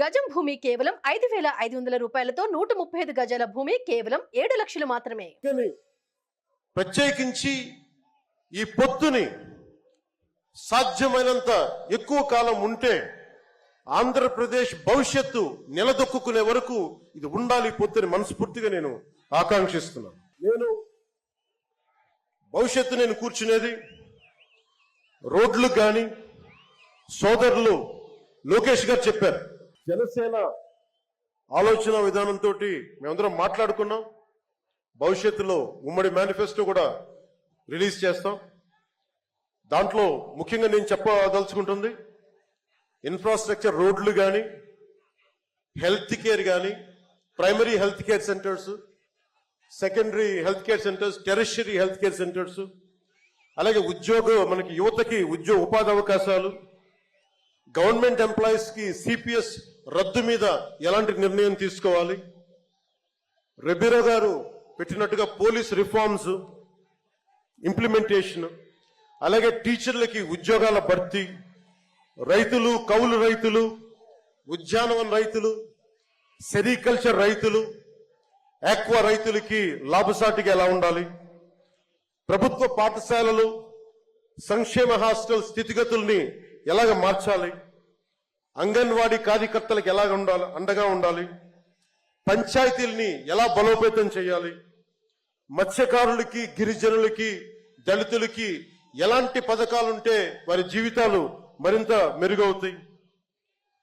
గజం భూమి కేవలం ఐదు వేల ఐదు వందల రూపాయలతో నూట ముప్పై ఐదు గజాల భూమి కేవలం ఏడు లక్షలు మాత్రమే. ప్రత్యేకించి ఈ పొత్తుని సాధ్యమైనంత ఎక్కువ కాలం ఉంటే ఆంధ్రప్రదేశ్ భవిష్యత్తు నిలదొక్కునే వరకు ఇది ఉండాలి ఈ పొత్తుని మనస్ఫూర్తిగా నేను ఆకాంక్షిస్తున్నాను. నేను భవిష్యత్తు నేను కూర్చునేది రోడ్లు కానీ సోదరులు లోకేష్ గారు చెప్పారు. జనసేన ఆలోచన విధానంతో మేమందరం మాట్లాడుకున్నాం. భవిష్యత్తులో ఉమ్మడి మేనిఫెస్టో కూడా రిలీజ్ చేస్తాం. దాంట్లో ముఖ్యంగా నేను చెప్పదలుచుకుంటుంది ఇన్ఫ్రాస్ట్రక్చర్ రోడ్లు కానీ హెల్త్ కేర్ కానీ primary health care centres secondary health care centres tertiary health care centres అలాగే ఉద్యోగ మనకి యువతకి ఉద్యోగ ఉపాధి అవకాశాలు గవర్నమెంట్ ఎంప్లాయీస్కి సిపిఎస్ రద్దు మీద ఎలాంటి నిర్ణయం తీసుకోవాలి? రెబిరో గారు పెట్టినట్టుగా పోలీస్ రిఫార్మ్స్ ఇంప్లిమెంటేషన్ అలాగే టీచర్లకి ఉద్యోగాల భర్తీ రైతులు కౌలు రైతులు ఉద్యానవన రైతులు సెరికల్చర్ రైతులు ఆక్వా రైతులకి లాభసాటిగా ఎలా ఉండాలి? ప్రభుత్వ పాఠశాలలు సంక్షేమ హాస్టల్ స్థితిగతుల్ని ఎలాగ మార్చాలి? అంగన్వాడీ కార్యకర్తలకు ఎలా ఉండాలి అండగా ఉండాలి పంచాయతీల్ని ఎలా బలోపేతం చేయాలి మత్స్యకారులకి గిరిజనులకి దళితులకి ఎలాంటి పథకాలుంటే వారి జీవితాలు మరింత మెరుగవుతాయి.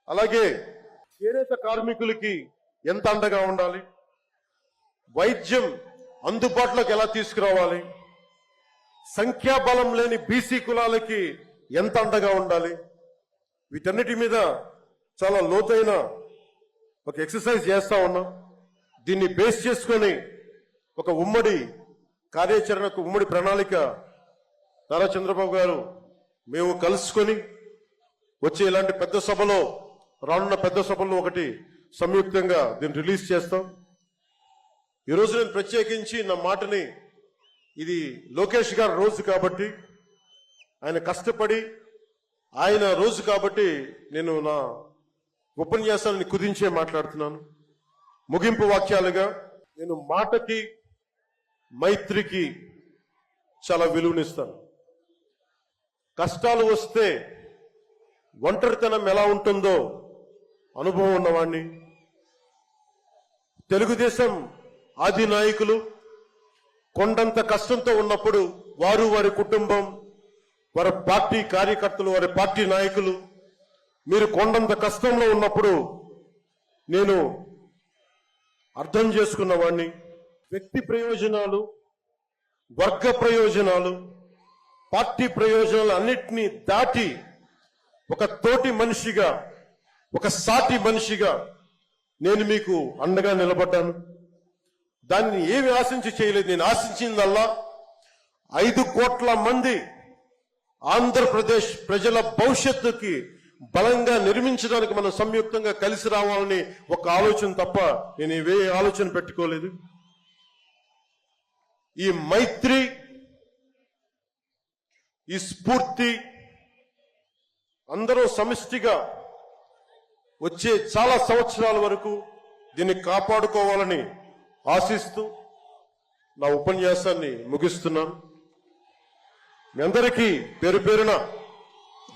అలాగే చేనేత కార్మికులకి ఎంత అండగా ఉండాలి వైద్యం అందుబాటులోకి ఎలా తీసుకురావాలి సంఖ్యాబలం లేని బీసీ కులాలకి ఎంత అండగా ఉండాలి వీటన్నిటి మీద చాలా లోతైన ఒక ఎక్సర్సైజ్ చేస్తా ఉన్నాం. దీన్ని బేస్ చేసుకొని ఒక ఉమ్మడి కార్యాచరణకు ఉమ్మడి ప్రణాళిక నారా చంద్రబాబు గారు మేము కలుసుకొని వచ్చే ఇలాంటి పెద్ద సభలో రానున్న పెద్ద సభలో ఒకటి సంయుక్తంగా దీన్ని రిలీజ్ చేస్తాం. ఈరోజు నేను ప్రత్యేకించి నా మాటని ఇది లోకేష్ గారి రోజు కాబట్టి ఆయన కష్టపడి ఆయన రోజు కాబట్టి నేను నా ఉపన్యాసాన్ని కుదించే మాట్లాడుతున్నాను. ముగింపు వాక్యాలుగా నేను మాటకి మైత్రికి చాలా విలువనిస్తాను. కష్టాలు వస్తే ఒంటరితనం ఎలా ఉంటుందో అనుభవం ఉన్నవాణ్ణి. తెలుగుదేశం ఆది నాయకులు కొండంత కష్టంతో ఉన్నప్పుడు వారు వారి కుటుంబం వారి పార్టీ కార్యకర్తలు వారి పార్టీ నాయకులు మీరు కొండంత కష్టంలో ఉన్నప్పుడు నేను అర్థం చేసుకున్న వాడిని వ్యక్తి ప్రయోజనాలు వర్గ ప్రయోజనాలు పార్టీ ప్రయోజనాలు అన్నిటినీ దాటి ఒక తోటి మనిషిగా ఒక సాటి మనిషిగా నేను మీకు అండగా నిలబడ్డాను. దాన్ని ఏమి ఆశించి చేయలేదు. నేను ఆశించిందల్లా ఐదు కోట్ల మంది ఆంధ్రప్రదేశ్ ప్రజల భవిష్యత్తుకి బలంగా నిర్మించడానికి మనం సంయుక్తంగా కలిసి రావాలని ఒక ఆలోచన తప్ప నేను ఇవే ఆలోచన పెట్టుకోలేదు. ఈ మైత్రి ఈ స్ఫూర్తి అందరూ సమిష్టిగా వచ్చే చాలా సంవత్సరాల వరకు దీన్ని కాపాడుకోవాలని ఆశిస్తూ నా ఉపన్యాసాన్ని ముగిస్తున్నాను. మీ అందరికీ పేరు పేరున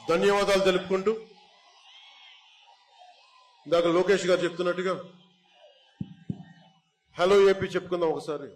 ధన్యవాదాలు తెలుపుకుంటూ ఇందాక లోకేష్ గారు చెప్తున్నట్టుగా హలో ఏపీ చెప్పుకుందాం ఒకసారి.